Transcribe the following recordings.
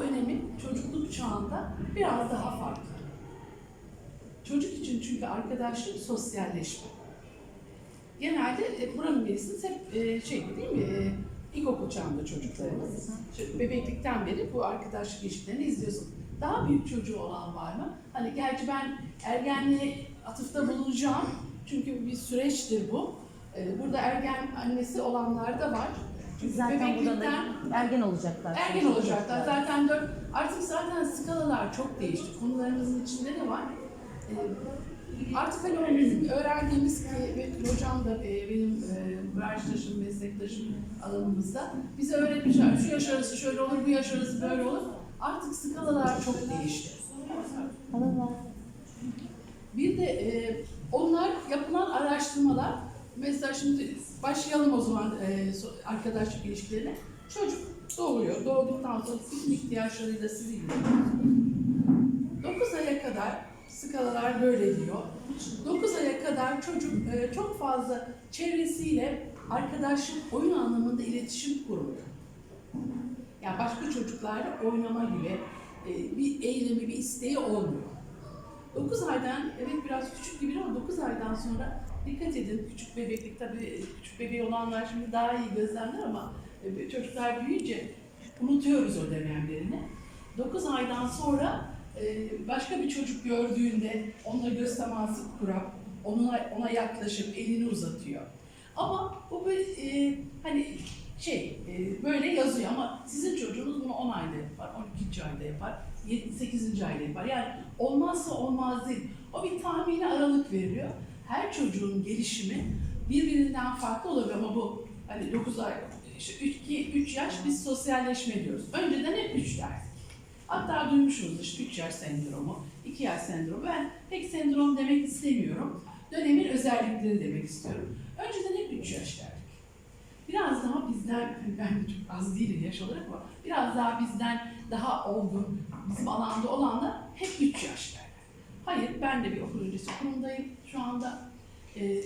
önemi çocukluk çağında biraz daha farklı. Çocuk için çünkü arkadaşlık sosyalleşme. Genelde e, buranın birisiniz hep e, şey değil mi? E, ilkokul çağında çocuklarımız. Bebeklikten beri bu arkadaşlık ilişkilerini izliyorsun. Daha büyük çocuğu olan var mı? Hani gerçi ben ergenliğe atıfta bulunacağım. Çünkü bir süreçtir bu. Burada ergen annesi olanlar da var. Çünkü Zaten burada da ergen olacaklar. Ergen olacaklar. Zaten dört, artık zaten skalalar çok değişti. Konularımızın içinde de var. Ee, artık hani öğrendiğimiz ki hocam da e, benim e, branştaşım, meslektaşım alanımızda bize öğretmişler. Şu yaş arası şöyle olur, bu yaş arası böyle olur. Artık skalalar çok değişti. Bir de e, onlar yapılan araştırmalar, mesela şimdi başlayalım o zaman e, arkadaşlık ilişkilerine. Çocuk doğuyor, doğduktan sonra bütün ihtiyaçlarıyla sizi ilgileniyor. 9 aya kadar skalalar böyle diyor. 9 aya kadar çocuk e, çok fazla çevresiyle arkadaşlık, oyun anlamında iletişim kurmuyor. Yani başka çocuklarla oynama gibi e, bir eylemi, bir isteği olmuyor. 9 aydan, evet biraz küçük gibi ama 9 aydan sonra dikkat edin, küçük bebeklik tabii küçük bebeği olanlar şimdi daha iyi gözlemler ama e, çocuklar büyüyünce unutuyoruz o dönemlerini. 9 aydan sonra e, başka bir çocuk gördüğünde onunla göz teması kurup ona, ona yaklaşıp elini uzatıyor. Ama bu bir e, hani şey e, böyle yazıyor ama sizin çocuğunuz bunu 10 ayda yapar, 12. ayda yapar, 7, 8. ayda yapar. Yani olmazsa olmaz değil. O bir tahmini aralık veriyor. Her çocuğun gelişimi birbirinden farklı olabilir ama bu hani 9 ay, işte 3, 2, 3 yaş biz sosyalleşme diyoruz. Önceden hep 3 derdik. Hatta duymuşsunuz işte 3 yaş sendromu, 2 yaş sendromu. Ben pek sendrom demek istemiyorum. Dönemin özellikleri demek istiyorum. Önceden hep 3 yaş derdik. Biraz daha bizden, ben çok az değilim yaş olarak ama biraz daha bizden daha olgun, bizim alanda olanlar hep 3 yaş derler. Hayır, ben de bir okul öncesi kurumdayım şu anda. Ee,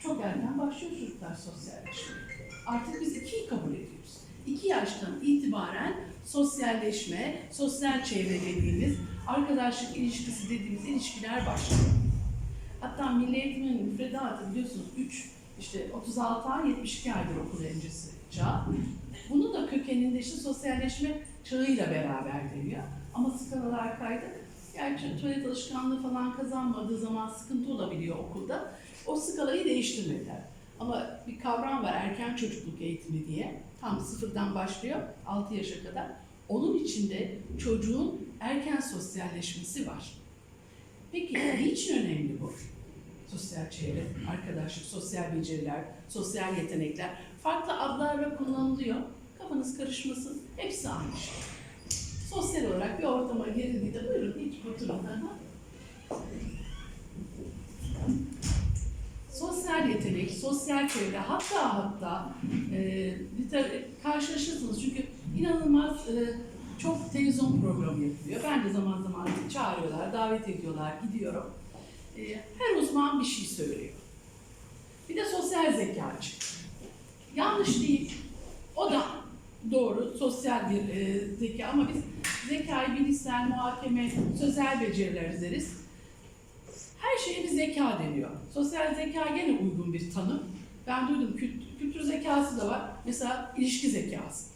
çok erken başlıyor çocuklar sosyalleşmeye. Artık biz ikiyi kabul ediyoruz. İki yaştan itibaren sosyalleşme, sosyal çevre dediğimiz, arkadaşlık ilişkisi dediğimiz ilişkiler başlıyor. Hatta Milli Eğitim'in müfredatı biliyorsunuz 3, işte 36 ay 72 aydır okul öncesi çağ. Bunu da kökeninde işte sosyalleşme çağıyla beraber geliyor. Ama skalalar kaydı. Gerçi tuvalet alışkanlığı falan kazanmadığı zaman sıkıntı olabiliyor okulda. O skalayı değiştirmediler. Ama bir kavram var erken çocukluk eğitimi diye. Tam sıfırdan başlıyor 6 yaşa kadar. Onun içinde çocuğun erken sosyalleşmesi var. Peki niçin önemli bu? Sosyal çevre, arkadaşlık, sosyal beceriler, sosyal yetenekler farklı adlarla kullanılıyor. Kafanız karışmasın. Hepsi aynı şey. Sosyal olarak bir ortama girildiğinde buyurun hiç oturun. Sosyal yetenek, sosyal çevre, hatta hatta e, karşılaşırsınız çünkü inanılmaz e, çok televizyon programı yapılıyor. Ben de zaman zaman çağırıyorlar, davet ediyorlar, gidiyorum. E, her uzman bir şey söylüyor. Bir de sosyal zekacı. Yanlış değil. O da doğru, sosyal bir e, zeka ama biz zekayı bilişsel, muhakeme, sözel beceriler deriz. Her şeye bir zeka deniyor. Sosyal zeka gene uygun bir tanım. Ben duydum kült- kültür zekası da var. Mesela ilişki zekası,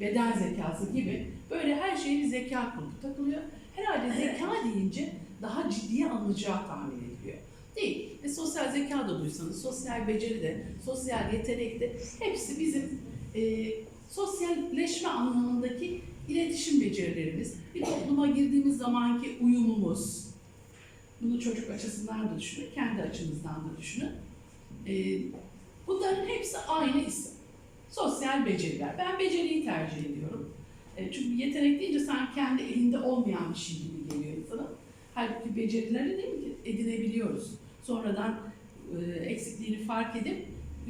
beden zekası gibi. Böyle her şeye bir zeka kulübü takılıyor. Herhalde zeka deyince daha ciddiye alınacağı tahmin ediliyor. Değil. E, sosyal zeka da duysanız, sosyal beceri de, sosyal yetenek de hepsi bizim e, sosyalleşme anlamındaki iletişim becerilerimiz, bir topluma girdiğimiz zamanki uyumumuz, bunu çocuk açısından da düşünün, kendi açınızdan da düşünün. Ee, bunların hepsi aynı isim. Sosyal beceriler. Ben beceriyi tercih ediyorum. Ee, çünkü yetenek deyince sanki kendi elinde olmayan bir şey gibi geliyor insana. Halbuki becerileri değil mi edinebiliyoruz. Sonradan e, eksikliğini fark edip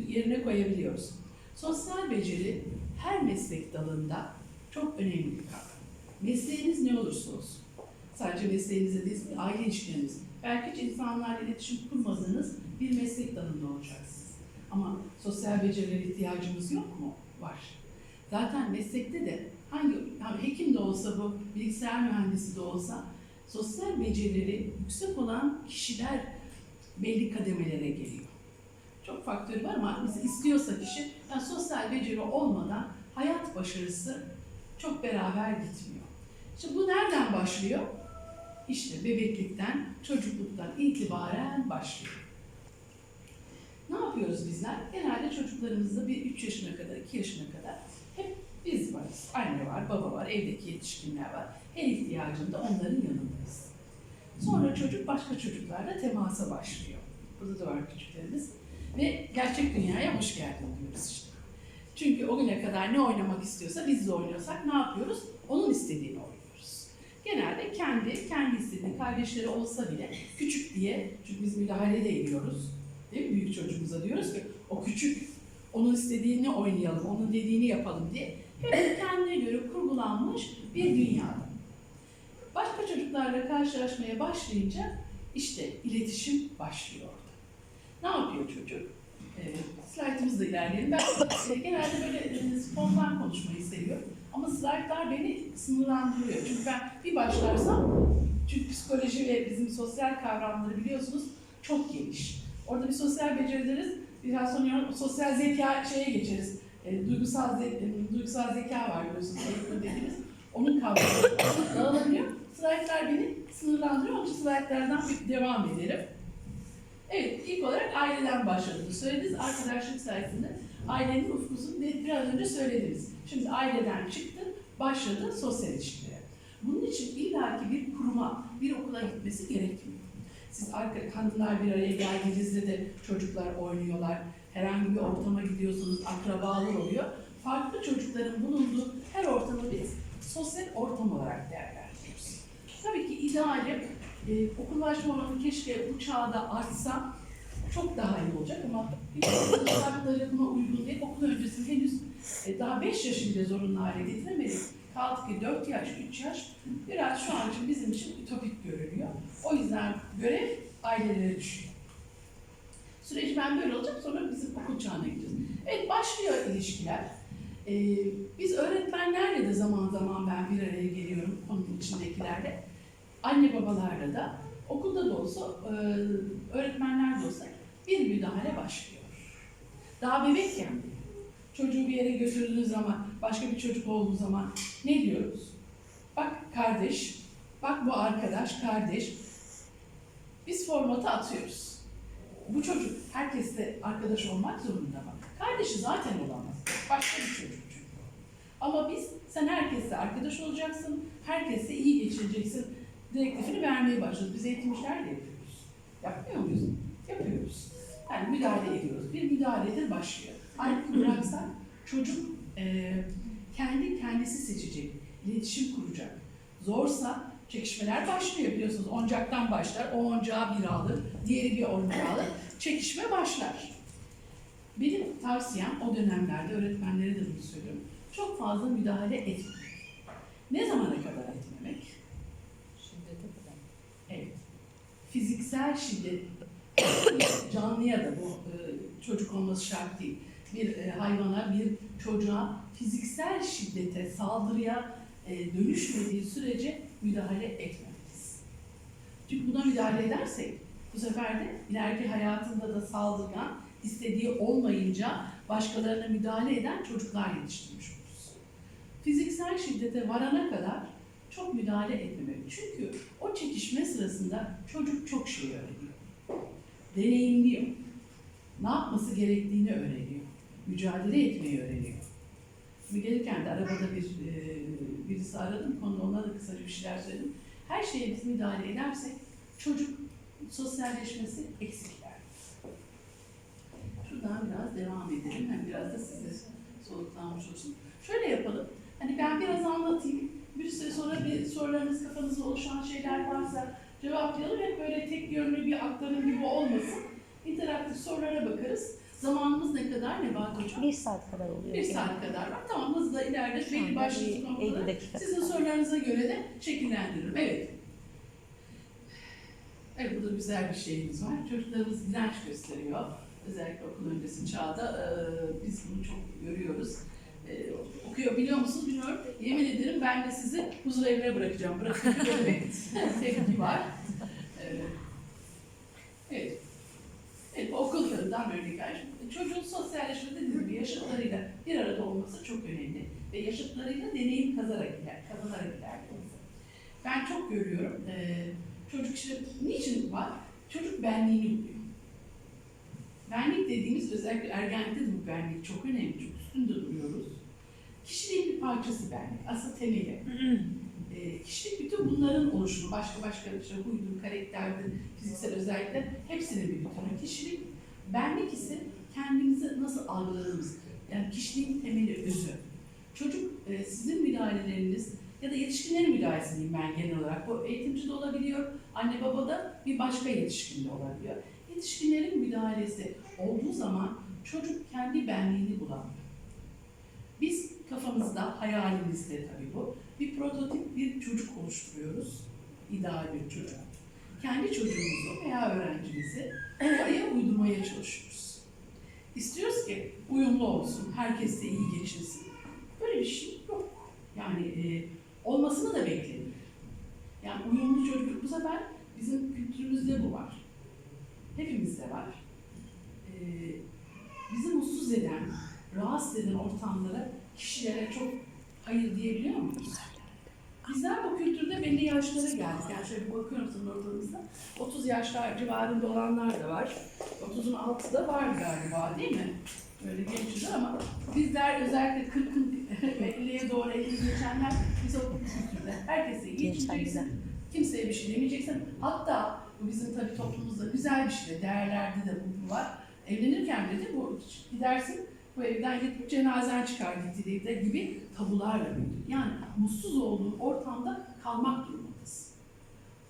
yerine koyabiliyoruz. Sosyal beceri her meslek dalında çok önemli bir kavram. Mesleğiniz ne olursa olsun. Sadece mesleğinizde değil, aile ilişkileriniz. Belki hiç insanlarla iletişim kurmadığınız bir meslek dalında olacaksınız. Ama sosyal becerilere ihtiyacımız yok mu? Var. Zaten meslekte de hangi, yani hekim de olsa bu, bilgisayar mühendisi de olsa sosyal becerileri yüksek olan kişiler belli kademelere geliyor. Çok faktörü var ama mesela istiyorsa kişi yani sosyal beceri olmadan hayat başarısı çok beraber gitmiyor. Şimdi bu nereden başlıyor? İşte bebeklikten, çocukluktan itibaren başlıyor. Ne yapıyoruz bizler? Genelde çocuklarımızda bir 3 yaşına kadar, 2 yaşına kadar hep biz varız. Anne var, baba var, evdeki yetişkinler var. Her ihtiyacında onların yanındayız. Sonra çocuk başka çocuklarla temasa başlıyor. Burada da var küçüklerimiz. Ve gerçek dünyaya hoş geldin diyoruz işte. Çünkü o güne kadar ne oynamak istiyorsa biz de oynuyorsak ne yapıyoruz? Onun istediğini oynuyoruz. Genelde kendi, kendi istediği kardeşleri olsa bile küçük diye, çünkü biz müdahale de ediyoruz. Değil mi? Büyük çocuğumuza diyoruz ki o küçük, onun istediğini oynayalım, onun dediğini yapalım diye. Hep kendine göre kurgulanmış bir dünyada. Başka çocuklarla karşılaşmaya başlayınca işte iletişim başlıyor orada. Ne yapıyor çocuk? Ee, slaytımızla ilerleyelim. Ben genelde böyle e, spontan konuşmayı seviyorum. Ama slaytlar beni sınırlandırıyor. Çünkü ben bir başlarsam, çünkü psikoloji ve bizim sosyal kavramları biliyorsunuz çok geniş. Orada bir sosyal beceri deriz, biraz sonra sosyal zeka şeye geçeriz. E, duygusal, ze- e, duygusal zeka var biliyorsunuz, dediğimiz. Onun kavramı dağılabiliyor. Slaytlar beni sınırlandırıyor. Onun için slaytlardan bir devam edelim. Evet, ilk olarak aileden başladığını söylediniz. Arkadaşlık sayesinde ailenin ufkusunu biraz önce söylediniz. Şimdi aileden çıktı, başladı sosyal ilişkilere. Bunun için illaki bir kuruma, bir okula gitmesi gerekmiyor. Siz arka, hanımlar bir araya geldiğinizde de çocuklar oynuyorlar. Herhangi bir ortama gidiyorsunuz, akrabalar oluyor. Farklı çocukların bulunduğu her ortamı biz sosyal ortam olarak değerlendiriyoruz. Tabii ki idealim e, okullaşma oranı keşke bu çağda artsa çok daha iyi olacak ama şartları buna uygun değil. Okul öncesi henüz e, daha 5 yaşı bile zorunlu hale getiremedik. Kaldı ki 4 yaş, 3 yaş biraz şu an için bizim için ütopik görünüyor. O yüzden görev ailelere düşüyor. Süreç ben böyle olacak sonra bizim okul çağına gideceğiz. Evet başlıyor ilişkiler. Ee, biz öğretmenlerle de zaman zaman ben bir araya geliyorum konunun içindekilerle. Anne babalarla da okulda da olsa, e, öğretmenler de olsa bir müdahale başlıyor. Daha bebekken. Çocuğu bir yere götürdüğünüz zaman, başka bir çocuk olduğu zaman ne diyoruz? Bak kardeş, bak bu arkadaş, kardeş. Biz formatı atıyoruz. Bu çocuk herkesle arkadaş olmak zorunda mı? Kardeşi zaten olamaz. Başka bir çocuk çünkü. Ama biz sen herkesle arkadaş olacaksın, herkesle iyi geçireceksin direktifini vermeye başladık. Biz eğitimciler de yapıyoruz. Yapmıyor muyuz? Yapıyoruz. Yani müdahale ediyoruz. Bir müdahaledir başlıyor. Halbuki bıraksak çocuk e, kendi kendisi seçecek, iletişim kuracak. Zorsa çekişmeler başlıyor biliyorsunuz. Oncaktan başlar, o oncağı bir alır, diğeri bir oncağı alır. Çekişme başlar. Benim tavsiyem o dönemlerde öğretmenlere de bunu söylüyorum. Çok fazla müdahale etmemek. Ne zamana kadar etmemek? Şiddete kadar. Evet. Fiziksel şiddet canlıya da bu e, çocuk olması şart değil. Bir e, hayvana, bir çocuğa fiziksel şiddete, saldırıya e, dönüşmediği sürece müdahale etmemeliyiz. Çünkü buna müdahale edersek bu sefer de ileriki hayatında da saldırgan, istediği olmayınca başkalarına müdahale eden çocuklar yetiştirmiş oluruz. Fiziksel şiddete varana kadar çok müdahale etmemek. Çünkü o çekişme sırasında çocuk çok şey öğreniyor. Deneyimliyor. Ne yapması gerektiğini öğreniyor. Mücadele etmeyi öğreniyor. Şimdi gelirken de arabada bir e, birisi aradım. Konuda ona da kısaca bir şeyler söyledim. Her şeye biz müdahale edersek çocuk sosyalleşmesi eksikler. Şuradan biraz devam edelim. Hem biraz da size soluklanmış olsun. Şöyle yapalım. Hani ben biraz anlatayım. Bir süre sonra bir sorularınız kafanızda oluşan şeyler varsa cevaplayalım. Hep böyle tek yönlü bir aktarım gibi olmasın. İnteraktif sorulara bakarız. Zamanımız ne kadar Nebahat Hocam? Bir saat kadar oluyor. Bir saat kadar var. Tamam hızla ileride belli başlı bir 50 noktaları dakika. sizin sorularınıza göre de şekillendiririm. Evet. Evet, burada güzel bir şeyimiz var. Çocuklarımız direnç gösteriyor. Özellikle okul öncesi çağda biz bunu çok görüyoruz. E, okuyor biliyor musunuz bilmiyorum. Yemin ederim ben de sizi huzur evine bırakacağım. Bırakın bir tepki var. Evet. Evet, bu okullarından örnekler. Çocuğun sosyalleşme dediğim gibi yaşıtlarıyla bir arada olması çok önemli. Ve yaşıtlarıyla deneyim kazanarak iler, kazanarak ilerlemesi. Ben çok görüyorum. Ee, çocuk işte niçin var? Çocuk benliğini buluyor. Benlik dediğimiz özellikle ergenlikte de bu benlik çok önemli. Çok üstünde duruyoruz. Kişiliğin bir parçası benlik. Aslında temeli. E, kişilik bütün bunların oluşumu, başka başka işte huydur, karakterdir, fiziksel özellikler hepsinin bir bütünü. Kişilik, benlik ise kendimizi nasıl algıladığımız, yani kişiliğin temeli, özü. Çocuk, e, sizin müdahaleleriniz ya da yetişkinlerin müdahalesi diyeyim ben genel olarak. Bu eğitimci de olabiliyor, anne baba da bir başka yetişkin de olabiliyor. Yetişkinlerin müdahalesi olduğu zaman çocuk kendi benliğini bulamıyor. Biz kafamızda, hayalimizde tabii bu, bir prototip bir çocuk oluşturuyoruz. İdeal bir çocuk. Kendi çocuğumuzu veya öğrencimizi oraya uydurmaya çalışıyoruz. İstiyoruz ki uyumlu olsun, herkesle iyi geçinsin. Böyle bir şey yok. Yani e, olmasını da beklemiyor. Yani uyumlu çocuk bu sefer bizim kültürümüzde bu var. Hepimizde var. E, bizi mutsuz eden, rahatsız eden ortamlara, kişilere çok hayır diyebiliyor muyuz? Bizler bu kültürde belli yaşlara geldik. Yani şöyle bir bakıyorum sizin ortamınızda. 30 yaşlar civarında olanlar da var. 30'un altı da var galiba değil mi? Böyle gençler ama bizler özellikle 40'ın 50'ye doğru 50 geçenler biz o kültürde herkese iyi geçineceksin. Kimseye bir şey demeyeceksin. Hatta bu bizim tabii toplumumuzda güzel bir şey de, değerlerde de bu var. Evlenirken bile de bu gidersin bu evden gidip cenazen çıkar gitti de gibi tabularla büyüdük. Yani mutsuz olduğun ortamda kalmak durumundasın.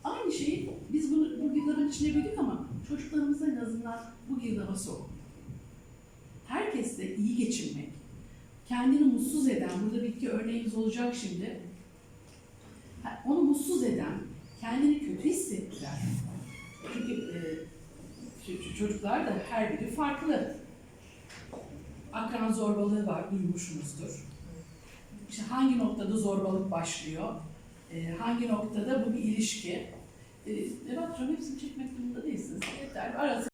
Aynı şeyi biz bunu bu girdabın içine büyüdük ama çocuklarımıza en azından bu girdaba sokmuyor. Herkesle iyi geçinmek, kendini mutsuz eden, burada bir iki örneğimiz olacak şimdi. Onu mutsuz eden, kendini kötü hissettiren, çünkü e, çocuklar da her biri farklı akran zorbalığı var, duymuşsunuzdur. İşte hangi noktada zorbalık başlıyor, e, hangi noktada bu bir ilişki. E, evet, hepsini çekmek durumunda değilsiniz. Yeter, arası